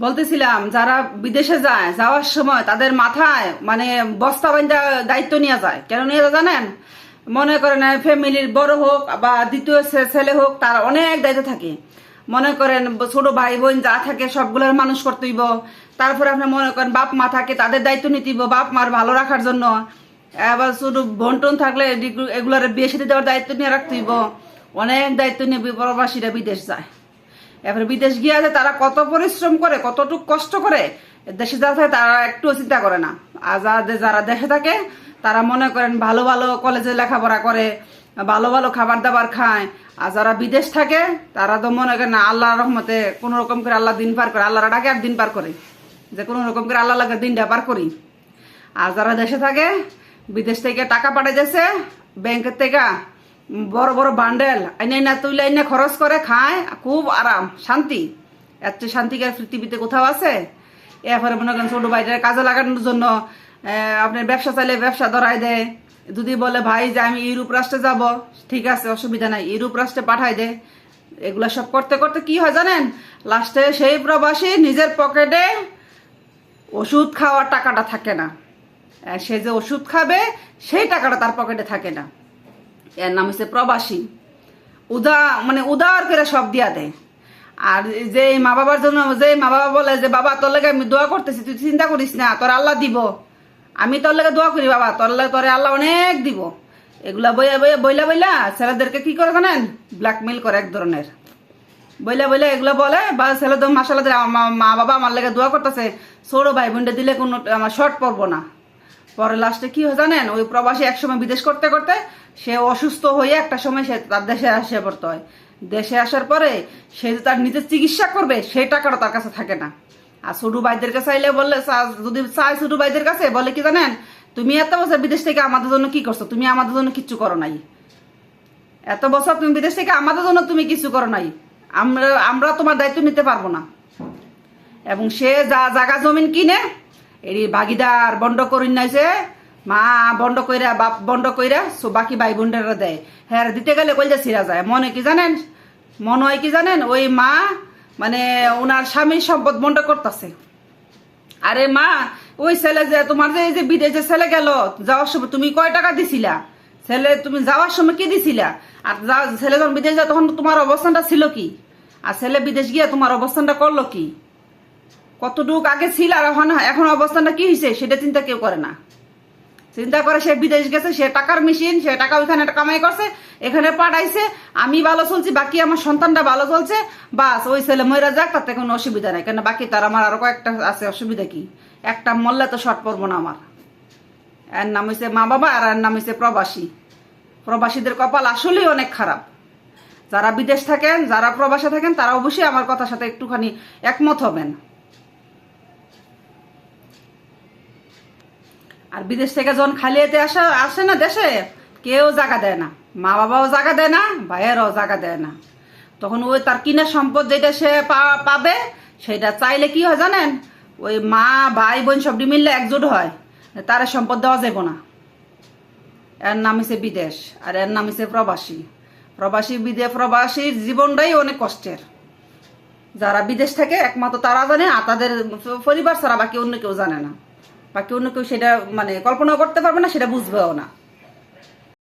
বলতেছিলাম, যারা বিদেশে যায়, যাওয়ার সময় তাদের মাথায় মানে বস্তা বান্ধা দায়িত্ব নিয়ে যায়। কেন নিয়ে জানেন? মনে করেন, ফ্যামিলির বড় হোক বা দ্বিতীয় ছেলে হোক, তার অনেক দায়িত্ব থাকে। মনে করেন, ছোট ভাই বোন যা থাকে, সবগুলোর মানুষ করতেইব তারপরে আপনি মনে করেন, বাপ মা থাকে, তাদের দায়িত্ব নিতেইব বাপ মার ভালো রাখার জন্য। এবার শুধু বন্টন থাকলে এগুলো- এগুলোর বিয়ে সাথে দেওয়ার দায়িত্ব নিয়ে রাখতেইব অনেক দায়িত্ব নিয়ে প্রবাসীরা বিদেশ যায়। এবারে বিদেশ গিয়ে আছে তারা কত পরিশ্রম করে, কতটুকু কষ্ট করে, দেশে যারা থাকে তারা একটু চিন্তা করে না। আর যারা দেশে থাকে, তারা মনে করেন ভালো ভালো কলেজে লেখাপড়া করে, ভালো ভালো খাবার দাবার খায়। আর যারা বিদেশ থাকে, তারা তো মনে করেন না, আল্লাহ রহমতে কোনো রকম করে আল্লাহ দিন পার করে, আল্লাহরা ডাকে আর দিন পার করে। যে কোনো রকম করে আল্লাহ লাগে দিনটা পার করি। আর যারা দেশে থাকে, বিদেশ থেকে টাকা পাঠাইতেছে, ব্যাংকের থেকে বড় বড় বান্ডেল। আইনে না তুইলে আইনে খরচ করে খায়, খুব আরাম, শান্তি। এত শান্তিকার পৃথিবীতে কোথাও আছে? এরপরে মনে করেন ছোট ভাইটার কাজে লাগানোর জন্য আপনার ব্যবসা চাইলে ব্যবসা ধরাই দেয় যদি বলে, ভাই, যে আমি ইউরোপ রাষ্ট্রে যাব, ঠিক আছে, অসুবিধা নাই, ইউরোপ রাষ্ট্রে পাঠাই দে। এগুলা সব করতে করতে কি হয় জানেন? লাস্টে সেই প্রবাসী নিজের পকেটে ওষুধ খাওয়ার টাকাটা থাকে না। সে যে ওষুধ খাবে, সেই টাকাটা তার পকেটে থাকে না। এর নাম হচ্ছে প্রবাসী। উদা মানে উদার করে সব দিয়া দেয়। আর যে মা বাবার জন্য যে মা বাবা বলে যে, বাবা, তোর লাগে আমি দোয়া করতেছি, তুই চিন্তা করিস না, তোর আল্লাহ দিব। আমি তোর লাগে দোয়া করি, বাবা, তোর লাগে তোরে আল্লাহ অনেক দিব। এগুলা বইয়া বইয়া, বইলা বইলা ছেলেদেরকে কি করে জানেন? ব্ল্যাকমেল করে এক ধরনের। বইলা বইলা এগুলো বলে, বা ছেলে তো মাসাল্লাহ আমার মা বাবা আমার লেগে দোয়া করতেছে, ছোট ভাই বোনটা দিলে কোনো, আমার শর্ট পড়ব না। পরে লাস্টে কি হয় জানেন? ওই প্রবাসী একসময় বিদেশ করতে করতে সে অসুস্থ হয়ে একটা সময় সে তার দেশে আসে পড়তে হয়। দেশে আসার পরে সে যে তার নিজের চিকিৎসা করবে সেই টাকাটা তার কাছে থাকে না। আর ছোটু ভাইদের কাছে চাইলে বললে যদি চাই ছোটু ভাইদের কাছে, বলে কি জানেন, তুমি এত বছর বিদেশ থেকে আমাদের জন্য কি করছ? তুমি আমাদের জন্য কিচ্ছু করো নাই। এত বছর তুমি বিদেশ থেকে আমাদের জন্য তুমি কিছু করো নাই। আমরা আমরা তোমার দায়িত্ব নিতে পারব না। এবং সে যা জায়গা জমিন কিনে এরি ভাগিদার বন্ড করি নাইছে মা বন্ড কইরা, বাপ বন্ড কইরা, সো বাকি ভাই বোনরা দেয়। হ্যাঁ দিতে গেলে কইলে ছিঁড়া যায়। মনে কি জানেন? মনে হয় কি জানেন? ওই মা মানে ওনার স্বামীর সম্পদ বন্ড করতেছে। আরে মা, ওই ছেলে যে তোমার যে এই যে বিদেশে ছেলে গেল, যাওয়ার সময় তুমি কয় টাকা দিছিলা? ছেলে, তুমি যাওয়ার সময় কি দিছিলা? আর ছেলে যখন বিদেশ যায়, তখন তোমার অবস্থানটা ছিল কি? আর ছেলে বিদেশ গিয়ে তোমার অবস্থানটা করল কি? কতটুক আগে ছিল আর এখন এখন অবস্থানটা কি হয়েছে সেটা চিন্তা কেউ করে না। চিন্তা করে সে বিদেশ গেছে, সে টাকার মেশিন সে টাকা ওইখানে কামাই করছে, এখানে পাঠাইছে, আমি ভালো চলছি, বাকি আমার সন্তানটা ভালো চলছে, বাস, ওই ছেলে ময়রা যাক তাতে কোনো অসুবিধা নাই কেন বাকি তার আমার আরও কয়েকটা আছে, অসুবিধা কি? একটা মরলে তো শর্ট পড়ব না আমার। এর নাম হয়েছে মা বাবা, আর এর নাম হয়েছে প্রবাসী। প্রবাসীদের কপাল আসলেই অনেক খারাপ। যারা বিদেশ থাকেন, যারা প্রবাসে থাকেন, তারা অবশ্যই আমার কথার সাথে একটুখানি একমত হবেন। আর বিদেশ থেকে যখন খালি এতে আসা, আসে না দেশে, কেউ জায়গা দেয় না। মা বাবাও জায়গা দেয় না, ভাইয়েরও জায়গা দেয় না। তখন ওই তার কিনা সম্পদ যেটা সে পাবে, সেটা চাইলে কি হয় জানেন? ওই মা, ভাই, বোন সবটি মিললে একজোট হয়, তার সম্পদ দেওয়া যাবে না। এর নাম হচ্ছে বিদেশ, আর এর নাম হচ্ছে প্রবাসী। প্রবাসী বিদেশ প্রবাসীর জীবনটাই অনেক কষ্টের। যারা বিদেশ থাকে, একমাত্র তারা জানে, আর তাদের পরিবার ছাড়া বাকি অন্য কেউ জানে না। বাকি অন্য কেউ সেটা মানে কল্পনা করতে পারবে না সেটা বুঝবেও না।